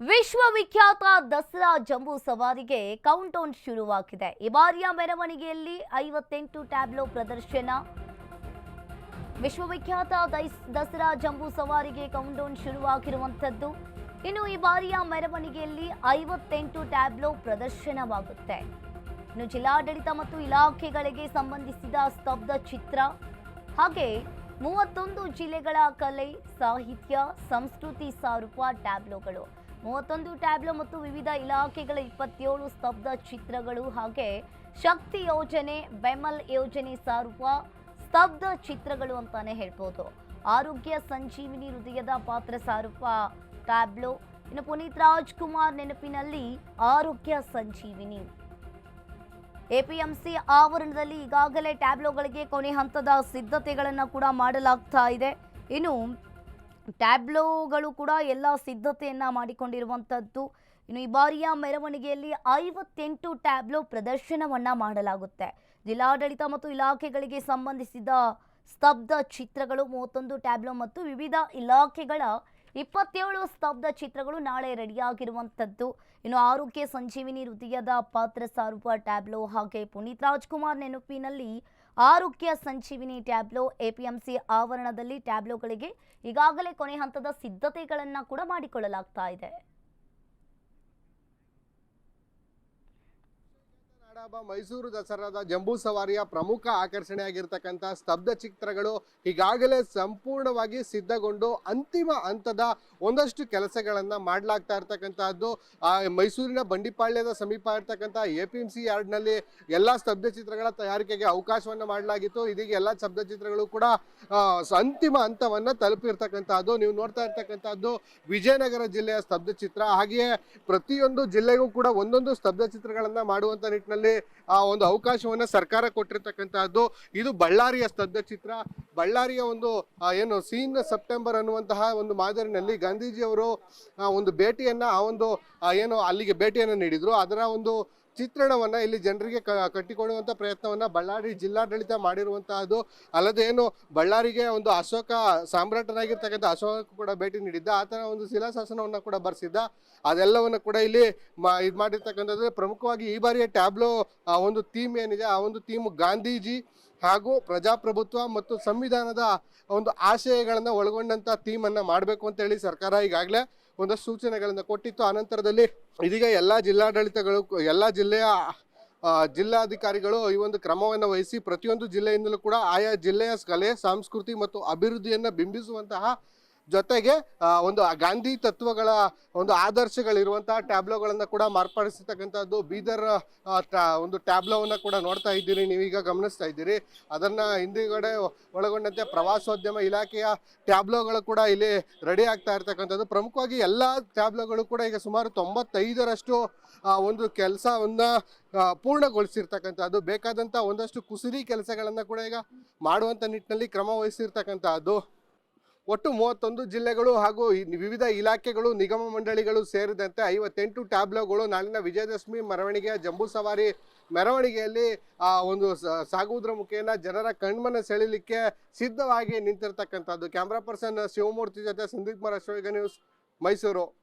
ವಿಶ್ವವಿಖ್ಯಾತ ದಸರಾ ಜಂಬೂ ಸವಾರಿಗೆ ಕೌಂಟ್ ಡೌನ್ ಶುರುವಾಗಿದೆ. ಈ ಬಾರಿಯ ಮೆರವಣಿಗೆಯಲ್ಲಿ ಐವತ್ತೆಂಟು ಟ್ಯಾಬ್ಲೋ ಪ್ರದರ್ಶನ. ವಿಶ್ವವಿಖ್ಯಾತ ದೈಸ್- ದಸರಾ ಜಂಬೂ ಸವಾರಿಗೆ ಕೌಂಟ್ ಡೌನ್ ಶುರುವಾಗಿರುವಂಥದ್ದು. ಇನ್ನು ಈ ಬಾರಿಯ ಮೆರವಣಿಗೆಯಲ್ಲಿ ಐವತ್ತೆಂಟು ಟ್ಯಾಬ್ಲೋ ಪ್ರದರ್ಶನವಾಗುತ್ತೆ. ಇನ್ನು ಜಿಲ್ಲಾಡಳಿತ ಮತ್ತು ಇಲಾಖೆಗಳಿಗೆ ಸಂಬಂಧಿಸಿದ ಸ್ತಬ್ಧ ಚಿತ್ರ. ಹಾಗೆ ಮೂವತ್ತೊಂದು ಜಿಲ್ಲೆಗಳ ಕಲೆ, ಸಾಹಿತ್ಯ, ಸಂಸ್ಕೃತಿ ಸಾರುವ ಟ್ಯಾಬ್ಲೋಗಳು. ಮೂವತ್ತೊಂದು ಟ್ಯಾಬ್ಲೋ ಮತ್ತು ವಿವಿಧ ಇಲಾಖೆಗಳ ಇಪ್ಪತ್ತೇಳು ಸ್ತಬ್ಧ ಚಿತ್ರಗಳು ಹಾಗೆ ಶಕ್ತಿ ಯೋಜನೆ, ಬೆಮಲ್ ಯೋಜನೆ ಸಾರುವ ಸ್ತಬ್ಧ ಚಿತ್ರಗಳು ಅಂತಾನೆ ಹೇಳ್ಬೋದು. ಆರೋಗ್ಯ ಸಂಜೀವಿನಿ ಹೃದಯದ ಪಾತ್ರ ಸಾರುವ ಟ್ಯಾಬ್ಲೋ. ಇನ್ನು ಪುನೀತ್ ರಾಜ್ಕುಮಾರ್ ನೆನಪಿನಲ್ಲಿ ಆರೋಗ್ಯ ಸಂಜೀವಿನಿ. ಎಪಿಎಂಸಿ ಆವರಣದಲ್ಲಿ ಈಗಾಗಲೇ ಟ್ಯಾಬ್ಲೋಗಳಿಗೆ ಕೊನೆ ಹಂತದ ಸಿದ್ಧತೆಗಳನ್ನು ಕೂಡ ಮಾಡಲಾಗ್ತಾ ಇದೆ. ಇನ್ನು ಟ್ಯಾಬ್ಲೋಗಳು ಕೂಡ ಎಲ್ಲ ಸಿದ್ಧತೆಯನ್ನು ಮಾಡಿಕೊಂಡಿರುವಂಥದ್ದು ಇನ್ನು ಈ ಬಾರಿಯ ಮೆರವಣಿಗೆಯಲ್ಲಿ ಐವತ್ತೆಂಟು ಟ್ಯಾಬ್ಲೋ ಪ್ರದರ್ಶನವನ್ನ ಮಾಡಲಾಗುತ್ತೆ. ಜಿಲ್ಲಾಡಳಿತ ಮತ್ತು ಇಲಾಖೆಗಳಿಗೆ ಸಂಬಂಧಿಸಿದ ಸ್ತಬ್ಧ ಚಿತ್ರಗಳು, ಮೂವತ್ತೊಂದು ಟ್ಯಾಬ್ಲೋ ಮತ್ತು ವಿವಿಧ ಇಲಾಖೆಗಳ ಇಪ್ಪತ್ತೇಳು ಸ್ತಬ್ಧ ಚಿತ್ರಗಳು ನಾಳೆ ರೆಡಿಯಾಗಿರುವಂಥದ್ದು. ಇನ್ನು ಆರೋಗ್ಯ ಸಂಜೀವಿನಿ ಹೃದಯದ ಪಾತ್ರ ಸಾರುವ ಟ್ಯಾಬ್ಲೋ ಹಾಗೆ ಪುನೀತ್ ರಾಜ್ಕುಮಾರ್ ನೆನಪಿನಲ್ಲಿ ಆರೋಗ್ಯ ಸಂಜೀವಿನಿ ಟ್ಯಾಬ್ಲೋ ಎಪಿಎಂಸಿ ಆವರಣದಲ್ಲಿ ಟ್ಯಾಬ್ಲೋಗಳಿಗೆ ಈಗಾಗಲೇ ಕೊನೆ ಹಂತದ ಸಿದ್ಧತೆಗಳನ್ನು ಕೂಡ ಮಾಡಿಕೊಳ್ಳಲಾಗ್ತಾ ಇದೆ. ನಾಡಹಬ್ಬ ಮೈಸೂರು ದಸರಾದ ಜಂಬೂ ಸವಾರಿಯ ಪ್ರಮುಖ ಆಕರ್ಷಣೆಯಾಗಿರ್ತಕ್ಕಂಥ ಸ್ತಬ್ಧ ಚಿತ್ರಗಳು ಈಗಾಗಲೇ ಸಂಪೂರ್ಣವಾಗಿ ಸಿದ್ಧಗೊಂಡು ಅಂತಿಮ ಹಂತದ ಒಂದಷ್ಟು ಕೆಲಸಗಳನ್ನ ಮಾಡಲಾಗ್ತಾ ಇರ್ತಕ್ಕಂತಹದ್ದು. ಮೈಸೂರಿನ ಬಂಡಿಪಾಳ್ಯದ ಸಮೀಪ ಇರ್ತಕ್ಕಂಥ ಎ ಪಿ ಎಂ ಸಿ ಯಾರ್ಡ್ನಲ್ಲಿ ಎಲ್ಲ ಸ್ತಬ್ಧ ಚಿತ್ರಗಳ ತಯಾರಿಕೆಗೆ ಅವಕಾಶವನ್ನ ಮಾಡಲಾಗಿತ್ತು. ಇದೀಗ ಎಲ್ಲ ಸ್ತಬ್ಧ ಚಿತ್ರಗಳು ಕೂಡ ಅಂತಿಮ ಹಂತವನ್ನ ತಲುಪಿರ್ತಕ್ಕಂತಹದ್ದು. ನೀವು ನೋಡ್ತಾ ಇರ್ತಕ್ಕಂಥದ್ದು ವಿಜಯನಗರ ಜಿಲ್ಲೆಯ ಸ್ತಬ್ಧ ಚಿತ್ರ. ಹಾಗೆಯೇ ಪ್ರತಿಯೊಂದು ಜಿಲ್ಲೆಗೂ ಕೂಡ ಒಂದೊಂದು ಸ್ತಬ್ಧ ಚಿತ್ರಗಳನ್ನ ಮಾಡುವಂತ ನಿಟ್ಟಿನಲ್ಲಿ ಆ ಒಂದು ಅವಕಾಶವನ್ನ ಸರ್ಕಾರ ಕೊಟ್ಟಿರ್ತಕ್ಕಂತಹದ್ದು. ಇದು ಬಳ್ಳಾರಿಯ ಸ್ತಬ್ಧ ಚಿತ್ರ. ಬಳ್ಳಾರಿಯ ಒಂದು ಏನು ಸೀನ್ ಸೆಪ್ಟೆಂಬರ್ ಅನ್ನುವಂತಹ ಒಂದು ಮಾದರಿನಲ್ಲಿ ಗಾಂಧೀಜಿಯವರು ಒಂದು ಭೇಟಿಯನ್ನ, ಆ ಒಂದು ಏನು ಅಲ್ಲಿಗೆ ಭೇಟಿಯನ್ನು ನೀಡಿದ್ರು. ಅದರ ಒಂದು ಚಿತ್ರಣವನ್ನ ಇಲ್ಲಿ ಜನರಿಗೆ ಕಟ್ಟಿಕೊಡುವಂತ ಪ್ರಯತ್ನವನ್ನ ಬಳ್ಳಾರಿ ಜಿಲ್ಲಾಡಳಿತ ಮಾಡಿರುವಂತಹದ್ದು ಅಲ್ಲದೆ ಏನು ಬಳ್ಳಾರಿಗೆ ಒಂದು ಅಶೋಕ ಸಾಮ್ರಾಟನಾಗಿರ್ತಕ್ಕಂಥ ಅಶೋಕ ಕೂಡ ಭೇಟಿ ನೀಡಿದ್ದ ಆತನ ಒಂದು ಶಿಲಾಶಾಸನವನ್ನ ಕೂಡ ಬರೆಸಿದ್ದ, ಅದೆಲ್ಲವನ್ನ ಕೂಡ ಇಲ್ಲಿ ಇದ್ ಮಾಡಿರ್ತಕ್ಕಂಥದ್ದು ಪ್ರಮುಖವಾಗಿ ಈ ಬಾರಿಯ ಟ್ಯಾಬ್ಲೋ, ಆ ಒಂದು ಥೀಮ್ ಏನಿದೆ, ಆ ಒಂದು ಥೀಮ್ ಗಾಂಧೀಜಿ ಹಾಗೂ ಪ್ರಜಾಪ್ರಭುತ್ವ ಮತ್ತು ಸಂವಿಧಾನದ ಒಂದು ಆಶಯಗಳನ್ನು ಒಳಗೊಂಡಂತ ಥೀಮನ್ನು ಮಾಡಬೇಕು ಅಂತ ಹೇಳಿ ಸರ್ಕಾರ ಈಗಾಗಲೇ ಒಂದಷ್ಟು ಸೂಚನೆಗಳನ್ನು ಕೊಟ್ಟಿತ್ತು. ಆನಂತರದಲ್ಲಿ ಇದೀಗ ಎಲ್ಲ ಜಿಲ್ಲಾಡಳಿತಗಳು, ಎಲ್ಲ ಜಿಲ್ಲೆಯ ಜಿಲ್ಲಾಧಿಕಾರಿಗಳು ಈ ಒಂದು ಕ್ರಮವನ್ನು ವಹಿಸಿ ಪ್ರತಿಯೊಂದು ಜಿಲ್ಲೆಯಿಂದಲೂ ಕೂಡ ಆಯಾ ಜಿಲ್ಲೆಯ ಕಲೆ, ಸಂಸ್ಕೃತಿ ಮತ್ತು ಅಭಿವೃದ್ಧಿಯನ್ನು ಬಿಂಬಿಸುವಂತಹ ಜೊತೆಗೆ ಒಂದು ಗಾಂಧಿ ತತ್ವಗಳ ಒಂದು ಆದರ್ಶಗಳಿರುವಂತಹ ಟ್ಯಾಬ್ಲೋಗಳನ್ನು ಕೂಡ ಮಾರ್ಪಡಿಸಿರ್ತಕ್ಕಂಥದ್ದು ಬೀದರ್ ಒಂದು ಟ್ಯಾಬ್ಲೋವನ್ನು ಕೂಡ ನೋಡ್ತಾ ಇದ್ದೀರಿ, ನೀವೀಗ ಗಮನಿಸ್ತಾ ಇದ್ದೀರಿ. ಅದನ್ನ ಹಿಂದಿಗಡೆ ಒಳಗೊಂಡಂತೆ ಪ್ರವಾಸೋದ್ಯಮ ಇಲಾಖೆಯ ಟ್ಯಾಬ್ಲೋಗಳು ಕೂಡ ಇಲ್ಲಿ ರೆಡಿ ಆಗ್ತಾ ಇರ್ತಕ್ಕಂಥದ್ದು. ಪ್ರಮುಖವಾಗಿ ಎಲ್ಲ ಟ್ಯಾಬ್ಲೋಗಳು ಕೂಡ ಈಗ ಸುಮಾರು ತೊಂಬತ್ತೈದರಷ್ಟು ಒಂದು ಕೆಲಸವನ್ನ ಪೂರ್ಣಗೊಳಿಸಿರ್ತಕ್ಕಂಥದ್ದು. ಬೇಕಾದಂಥ ಒಂದಷ್ಟು ಕುಸಿರಿ ಕೆಲಸಗಳನ್ನು ಕೂಡ ಈಗ ಮಾಡುವಂಥ ನಿಟ್ಟಿನಲ್ಲಿ ಕ್ರಮ ವಹಿಸಿರ್ತಕ್ಕಂಥದ್ದು. ಒಟ್ಟು ಮೂವತ್ತೊಂದು ಜಿಲ್ಲೆಗಳು ಹಾಗೂ ವಿವಿಧ ಇಲಾಖೆಗಳು, ನಿಗಮ ಮಂಡಳಿಗಳು ಸೇರಿದಂತೆ ಐವತ್ತೆಂಟು ಟ್ಯಾಬ್ಲೋಗಳು ನಾಳಿನ ವಿಜಯದಶಮಿ ಮೆರವಣಿಗೆಯ ಜಂಬೂ ಸವಾರಿ ಮೆರವಣಿಗೆಯಲ್ಲಿ, ಆ, ಒಂದು ಸಾಗುವುದರ ಮುಖೇನ ಜನರ ಕಣ್ಮನ ಸೆಳೆಯಲಿಕ್ಕೆ ಸಿದ್ಧವಾಗಿ ನಿಂತಿರ್ತಕ್ಕಂಥದ್ದು. ಕ್ಯಾಮ್ರಾ ಪರ್ಸನ್ ಶಿವಮೂರ್ತಿ ಜೊತೆ ಸಂದೀಪ್ ಕುಮಾರ್ ನ್ಯೂಸ್ ಮೈಸೂರು.